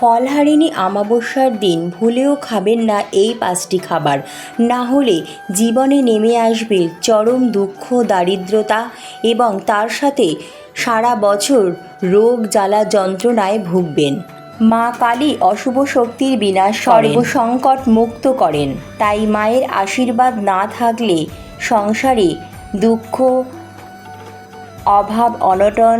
ফলহারিণী আমাবস্যার দিন ভুলেও খাবেন না এই পাঁচটি খাবার। না হলে জীবনে নেমে আসবে চরম দুঃখ দারিদ্রতা এবং তার সাথে সারা বছর রোগ জ্বালা যন্ত্রণায় ভুগবেন। মা কালী অশুভ শক্তির বিনাশ সর্বসংকট মুক্ত করেন। তাই মায়ের আশীর্বাদ না থাকলে সংসারে দুঃখ অভাব অনটন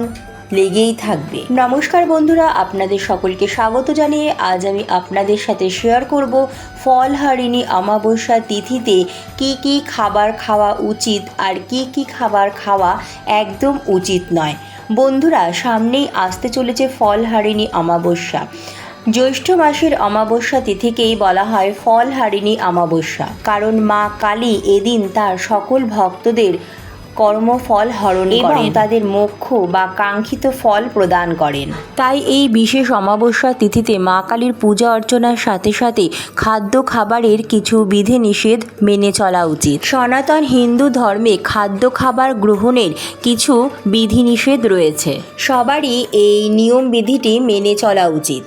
লেগেই থাকবে। নমস্কার বন্ধুরা, আপনাদের সকলকে স্বাগত জানিয়ে আজ আমি আপনাদের সাথে শেয়ার করব ফলহারিণী অমাবস্যা তিথিতে কি কি খাবার খাওয়া উচিত আর কি কি খাবার খাওয়া একদম উচিত নয়। বন্ধুরা, সামনেই আসতে চলেছে ফলহারিণী অমাবস্যা। জ্যৈষ্ঠ মাসের অমাবস্যা তিথিকেই বলা হয় ফলহারিণী অমাবস্যা। কারণ মা কালী এদিন তার সকল ভক্তদের কর্মফল হরণ এবং তাদের মোক্ষ বা কাঙ্ক্ষিত ফল প্রদান করেন। তাই এই বিশেষ অমাবস্যা তিথিতে মা কালীর পূজা অর্চনার সাথে সাথে খাদ্য খাবারের কিছু বিধিনিষেধ মেনে চলা উচিত। সনাতন হিন্দু ধর্মে খাদ্য খাবার গ্রহণের কিছু বিধিনিষেধ রয়েছে। সবারই এই নিয়ম বিধিটি মেনে চলা উচিত।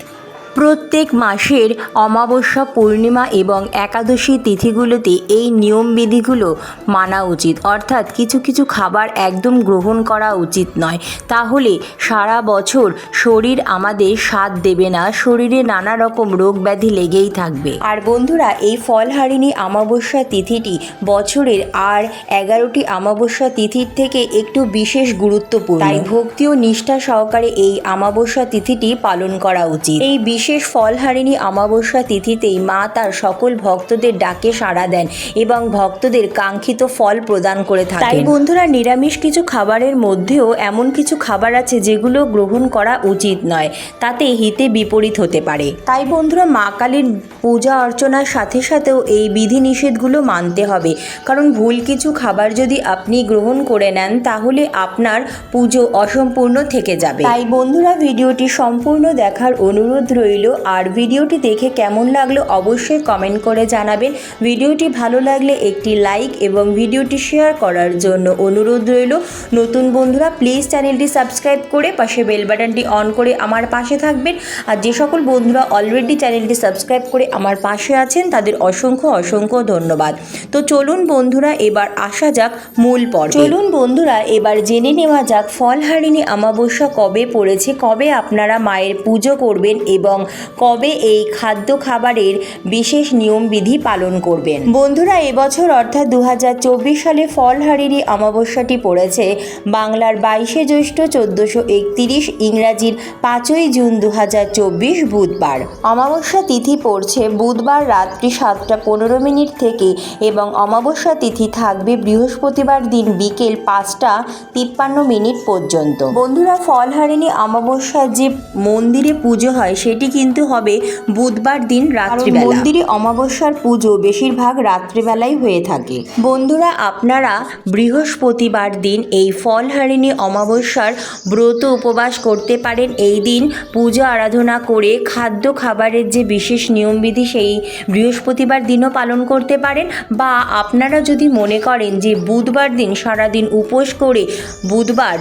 প্রত্যেক মাসের অমাবস্যা, পূর্ণিমা এবং একাদশী তিথিগুলোতে এই নিয়মবিধিগুলো মানা উচিত। অর্থাৎ কিছু কিছু খাবার একদম গ্রহণ করা উচিত নয়। তাহলে সারা বছর শরীর আমাদের স্বাদ দেবে না, শরীরে নানা রকম রোগ ব্যাধি লেগেই থাকবে। আর বন্ধুরা, এই ফলহারিণী অমাবস্যা তিথিটি বছরের আর এগারোটি অমাবস্যা তিথির থেকে একটু বিশেষ গুরুত্বপূর্ণ। তাই ভক্তি ও নিষ্ঠা সহকারে এই অমাবস্যা তিথিটি পালন করা উচিত। এই বিশেষ ফলহারিণী অমাবস্যা তিথিতেই মা তার সকল ভক্তদের ডাকে সাড়া দেন এবং ভক্তদের কাঙ্ক্ষিত ফল প্রদান করে থাকেন। তাই বন্ধুরা, নিরামিষ কিছু খাবারের মধ্যেও এমন কিছু খাবার আছে যেগুলো গ্রহণ করা উচিত নয়, তাতে হিতে বিপরীত হতে পারে। তাই বন্ধুরা, মা কালীর পূজা অর্চনার সাথে সাথেও এই বিধিনিষেধগুলো মানতে হবে। কারণ ভুল কিছু খাবার যদি আপনি গ্রহণ করে নেন, তাহলে আপনার পুজো অসম্পূর্ণ থেকে যাবে। তাই বন্ধুরা, ভিডিওটি সম্পূর্ণ দেখার অনুরোধ রইল। আর ভিডিওটি দেখে কেমন লাগল অবশ্যই কমেন্ট করে জানাবেন। ভিডিওটি ভালো লাগলে একটি লাইক এবং ভিডিওটি শেয়ার করার জন্য অনুরোধ রইল। নতুন বন্ধুরা প্লিজ চ্যানেলটি সাবস্ক্রাইব করে পাশে বেল বাটনটি অন করে আমার পাশে থাকবেন। আর যে সকল বন্ধুরা অলরেডি চ্যানেলটি সাবস্ক্রাইব করে আমার পাশে আছেন, তাদের অসংখ্য অসংখ্য ধন্যবাদ। তো চলুন বন্ধুরা, এবার আসা যাক মূল পর্বে। চলুন বন্ধুরা, এবার জেনে নেওয়া যাক ফলহারিণী অমাবস্যা কবে পড়েছে, কবে আপনারা মায়ের পুজো করবেন এবং কবে এই খাদ্য খাবারের বিশেষ নিয়মবিধি পালন করবেন। বন্ধুরা, এবছর অর্থাৎ দু হাজার চব্বিশ সালে ফলহারিণী অমাবস্যাটি পড়েছে। বাংলার বাইশে জ্যৈষ্ঠ চোদ্দোশো একতিরিশ ইংরাজির পাঁচই জুন দু হাজার চব্বিশ বুধবার। অমাবস্যা তিথি পড়ছে বুধবার রাত্রি সাতটা পনেরো মিনিট থেকে এবং অমাবস্যা তিথি থাকবে বৃহস্পতিবার দিন বিকেল পাঁচটা তিপ্পান্ন মিনিট পর্যন্ত। বন্ধুরা ফলহারিণী অমাবস্যার যে মন্দিরে পুজো হয় সেটি কিন্তু হবে বুধবার দিন রাত্রিবেলা। মন্দিরে অমাবস্যার পুজো বেশিরভাগ রাত্রিবেলাই হয়ে থাকে। বন্ধুরা আপনারা বৃহস্পতিবার দিন এই ফলহারিণী অমাবস্যার ব্রত উপবাস করতে পারেন। এই দিন পূজা আরাধনা করে খাদ্য খাবারের যে বিশেষ নিয়মবিধি সেই বৃহস্পতিবার দিনও পালন করতে পারেন। বা আপনারা যদি মনে করেন যে বুধবার দিন সারাদিন উপোস করে বুধবার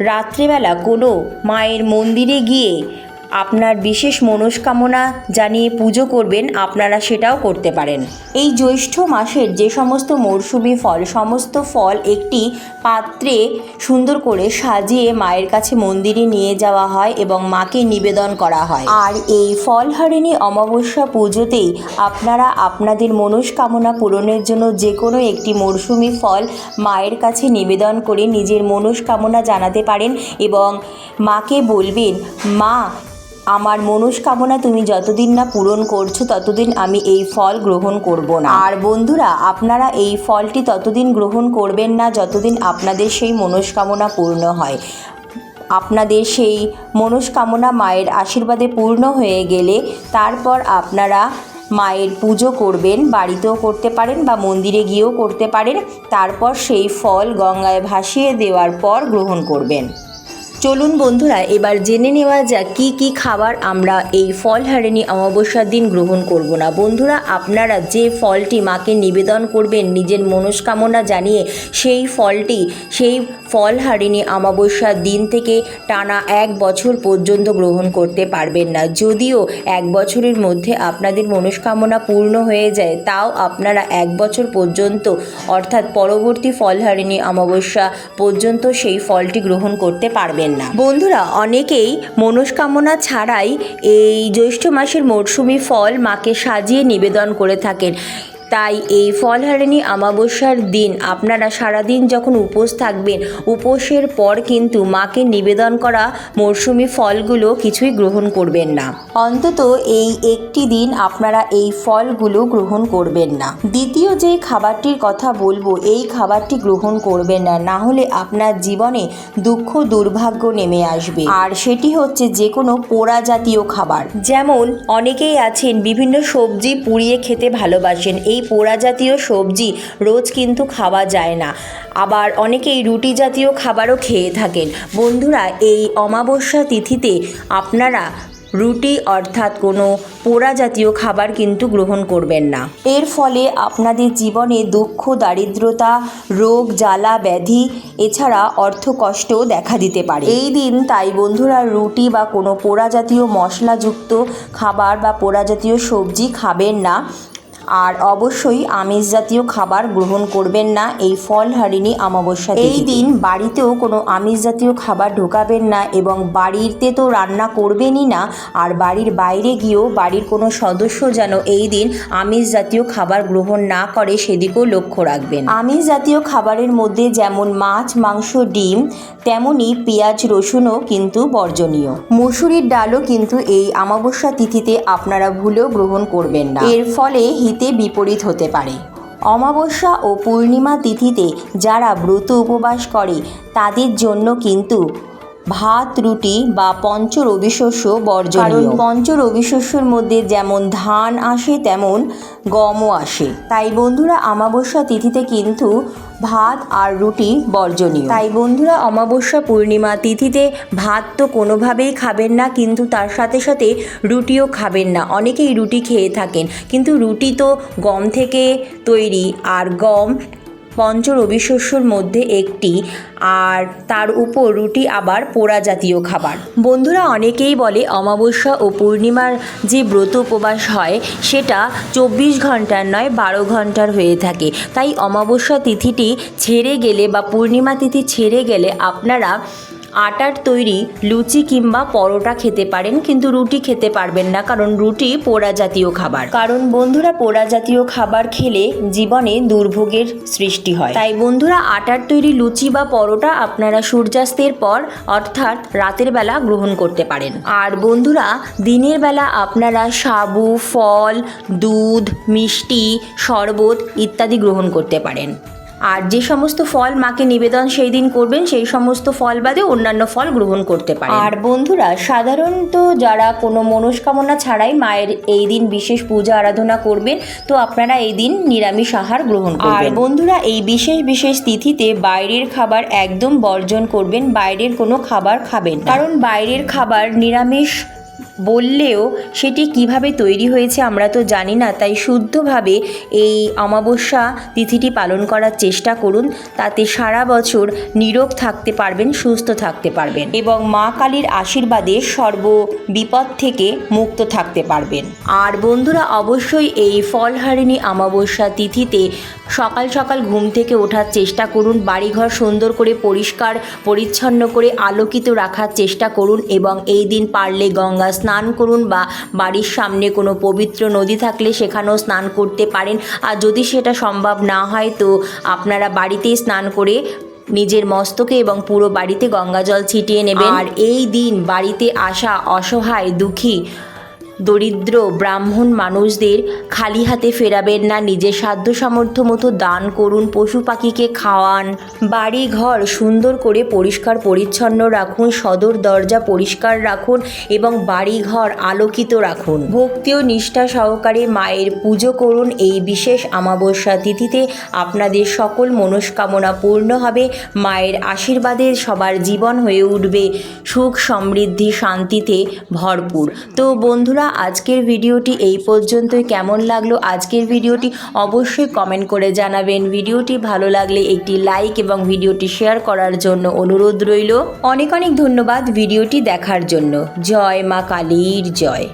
রাত্রেবেলা কোনো মায়ের মন্দিরে গিয়ে আপনার বিশেষ মনস্কামনা জানিয়ে পুজো করবেন, আপনারা সেটাও করতে পারেন। এই জ্যৈষ্ঠ মাসের যে সমস্ত মরশুমি ফল, সমস্ত ফল একটি পাত্রে সুন্দর করে সাজিয়ে মায়ের কাছে মন্দিরে নিয়ে যাওয়া হয় এবং মাকে নিবেদন করা হয়। আর এই ফলহারিণী অমাবস্যা পুজোতেই আপনারা আপনাদের মনস্কামনা পূরণের জন্য যে কোনো একটি মরশুমি ফল মায়ের কাছে নিবেদন করে নিজের মনস্কামনা জানাতে পারেন এবং মাকে বলবেন, মা আমার মনস্কামনা তুমি যতদিন না পূরণ করছ, ততদিন আমি এই ফল গ্রহণ করব না। আর বন্ধুরা, আপনারা এই ফলটি ততদিন গ্রহণ করবেন না, যতদিন আপনাদের সেই মনস্কামনা পূর্ণ হয়। আপনাদের সেই মনস্কামনা মায়ের আশীর্বাদে পূর্ণ হয়ে গেলে তারপর আপনারা মায়ের পুজো করবেন, বাড়িতেও করতে পারেন বা মন্দিরে গিয়েও করতে পারেন। তারপর সেই ফল গঙ্গায় ভাসিয়ে দেওয়ার পর গ্রহণ করবেন। চলুন বন্ধুরা, এবার জেনে নেওয়া যাক কি কি খাবার আমরা এই ফল হারেনি অমাবস্যার দিন গ্রহণ করব না। বন্ধুরা, আপনারা যে ফলটি মাকে নিবেদন করবেন, নিজের মনস্কামনা জানিয়ে সেই ফলটি, সেই ফল হারিনি অমাবস্যার দিন থেকে টানা এক বছর পর্যন্ত গ্রহণ করতে পারবেন না। যদিও এক বছরের মধ্যে আপনাদের মনস্কামনা পূর্ণ হয়ে যায়, তাও আপনারা এক বছর পর্যন্ত, অর্থাৎ পরবর্তী ফল হারিনি অমাবস্যা পর্যন্ত সেই ফলটি গ্রহণ করতে পারবেন। না। বন্ধুরা, অনেকেই মনস্কামনা ছাড়াই এই জ্যৈষ্ঠ মাসের মরশুমি ফল মাকে সাজিয়ে নিবেদন করে থাকেন। তাই এই ফলহারিণী অমাবস্যার দিন। আপনারা সারাদিন যখন উপোস থাকবেন, উপোসের পর কিন্তু মাকে নিবেদন করা মরশুমি ফলগুলো কিছুই গ্রহণ করবেন না। অন্তত এই একটি দিন আপনারা এই ফলগুলো গ্রহণ করবেন না। দ্বিতীয় যে খাবারটির কথা বলব, এই খাবারটি গ্রহণ করবেন না। না হলে আপনার জীবনে দুঃখ, দুর্ভাগ্য নেমে আসবে। আর সেটি হচ্ছে যে কোনো পোড়া জাতীয় খাবার। যেমন, অনেকেই আছেন, বিভিন্ন সবজি পুড়িয়ে খেতে ভালোবাসেন। এই পোড়া জাতীয় সবজি রোজ কিন্তু খাওয়া যায় না। আবার অনেকেই রুটি জাতীয় খাবারও খেয়ে থাকেন। বন্ধুরা, এই অমাবস্যা তিথিতে আপনারা রুটি অর্থাৎ কোনো পোড়া জাতীয় খাবার কিন্তু গ্রহণ করবেন না। এর ফলে আপনাদের জীবনে দুঃখ, দারিদ্রতা, রোগ, জ্বালা, ব্যাধি, এছাড়া অর্থ অর্থকষ্টও দেখা দিতে পারে। এই দিন তাই বন্ধুরা রুটি বা কোনো পোড়া জাতীয় মশলাযুক্ত খাবার বা পোড়া জাতীয় সবজি খাবেন না। আর অবশ্যই আমিষ জাতীয় খাবার গ্রহণ করবেন না এই ফল হারিনি অমাবস্যা এই দিন বাড়িতেও কোনো আমিষ জাতীয় খাবার ঢোকাবেন না এবং বাড়িতে তো রান্না করবেনই না আর বাড়ির বাইরে গিয়েও বাড়ির কোনো সদস্য যেন এই দিন আমিষ জাতীয় খাবার গ্রহণ না করে সেদিকেও লক্ষ্য রাখবেন। আমিষ জাতীয় খাবারের মধ্যে যেমন মাছ মাংস ডিম তেমনই পেঁয়াজ রসুনও কিন্তু বর্জনীয়। মুসুরির ডালও কিন্তু এই অমাবস্যা তিথিতে আপনারা ভুলেও গ্রহণ করবেন না। এর ফলে হিতে বিপরীত হতে পারে। অমাবস্যা ও পূর্ণিমা তিথিতে যারা ব্রত উপবাস করে, তাদের জন্য কিন্তু ভাত, রুটি বা পঞ্চ রবিশস্য বর্জন কারণ পঞ্চ রবিশস্যর মধ্যে যেমন ধান আসে, তেমন গমও আসে। তাই বন্ধুরা, অমাবস্যা তিথিতে কিন্তু ভাত আর রুটি বর্জনীয়। তাই বন্ধুরা, অমাবস্যা পূর্ণিমা তিথিতে ভাত তো কোনোভাবেই খাবেন না, কিন্তু তার সাথে সাথে রুটিও খাবেন না। অনেকেই রুটি খেয়ে থাকেন, কিন্তু রুটি তো গম থেকে তৈরি, আর গম পঞ্চ রবিশস্যর মধ্যে একটি আর তার উপর রুটি আবার পোড়া জাতীয় খাবার। বন্ধুরা অনেকেই বলে অমাবস্যা ও পূর্ণিমার যে ব্রত উপবাস হয়, সেটা চব্বিশ ঘণ্টার নয়, বারো ঘণ্টার হয়ে থাকে। তাই অমাবস্যা তিথিটি ছেড়ে গেলে বা পূর্ণিমা তিথি ছেড়ে গেলে আপনারা আটার তৈরি লুচি কিংবা পরোটা খেতে পারেন, কিন্তু রুটি খেতে পারবেন না কারণ রুটি পোড়া জাতীয় খাবার। কারণ বন্ধুরা, পোড়া জাতীয় খাবার খেলে জীবনে দুর্ভোগের সৃষ্টি হয়। তাই বন্ধুরা, আটার তৈরি লুচি বা পরোটা আপনারা সূর্যাস্তের পর, অর্থাৎ রাতের বেলা গ্রহণ করতে পারেন। আর বন্ধুরা, দিনের বেলা আপনারা সাবু, ফল, দুধ, মিষ্টি, শরবত ইত্যাদি গ্রহণ করতে পারেন। আর যে সমস্ত ফল মাকে নিবেদন সেই দিন করবেন সেই সমস্ত ফল বাদে অন্যান্য ফল গ্রহণ করতে পারেন। আর বন্ধুরা সাধারণত যারা কোনো মনস্কামনা ছাড়াই মায়ের এই দিন বিশেষ পূজা আরাধনা করবেন তো আপনারা এই দিন নিরামিষ আহার গ্রহণ করবেন। আর বন্ধুরা এই বিশেষ বিশেষ তিথিতে বাইরের খাবার একদম বর্জন করবেন বাইরের কোনো খাবার খাবেন কারণ বাইরের খাবার নিরামিষ বললেও সেটি কীভাবে তৈরি হয়েছে আমরা তো জানি না, তাই শুদ্ধভাবে এই অমাবস্যা তিথিটি পালন করার চেষ্টা করুন, তাতে সারা বছর নিরোগ থাকতে পারবেন, সুস্থ থাকতে পারবেন এবং মা কালীর আশীর্বাদে সর্ব বিপদ থেকে মুক্ত থাকতে পারবেন। আর বন্ধুরা, অবশ্যই এই ফলহারিণী অমাবস্যা তিথিতে সকাল সকাল ঘুম থেকে ওঠার চেষ্টা করুন, বাড়িঘর সুন্দর করে পরিষ্কার, পরিচ্ছন্ন করে আলোকিত রাখার চেষ্টা করুন এবং এই দিন পারলে গঙ্গা স্নান করুন বা বাড়ির সামনে কোনো পবিত্র নদী থাকলে সেখানেও স্নান করতে পারেন। আর যদি সেটা সম্ভব না হয়, তো আপনারা বাড়িতেই স্নান করে নিজের মস্তকে এবং পুরো বাড়িতে গঙ্গাজল ছিটিয়ে নেবেন। আর এই দিন বাড়িতে আসা অসহায় দুঃখী দরিদ্র ব্রাহ্মণ মানুষদের খালি হাতে ফেরাবেন না, নিজের সাধ্য সামর্থ্য মতো দান করুন, পশু পাখিকে খাওয়ান বাড়ি ঘর সুন্দর করে পরিষ্কার পরিচ্ছন্ন রাখুন, সদর দরজা পরিষ্কার রাখুন এবং বাড়ি ঘর আলোকিত রাখুন। ভক্তি ও নিষ্ঠা সহকারে মায়ের পুজো করুন, এই বিশেষ আমাবস্যা তিথিতে আপনাদের সকল মনস্কামনা পূর্ণ হবে। মায়ের আশীর্বাদে সবার জীবন হয়ে উঠবে, সুখ সমৃদ্ধি শান্তিতে ভরপুর। তো বন্ধুরা, আজকের ভিডিওটি এই পর্যন্তই। কেমন লাগল আজকের ভিডিওটি অবশ্যই কমেন্ট করে জানাবেন। ভিডিওটি ভালো লাগলে একটি লাইক এবং ভিডিওটি শেয়ার করার জন্য অনুরোধ রইল। অনেক অনেক ধন্যবাদ ভিডিওটি দেখার জন্য। জয় মা কালীর জয়।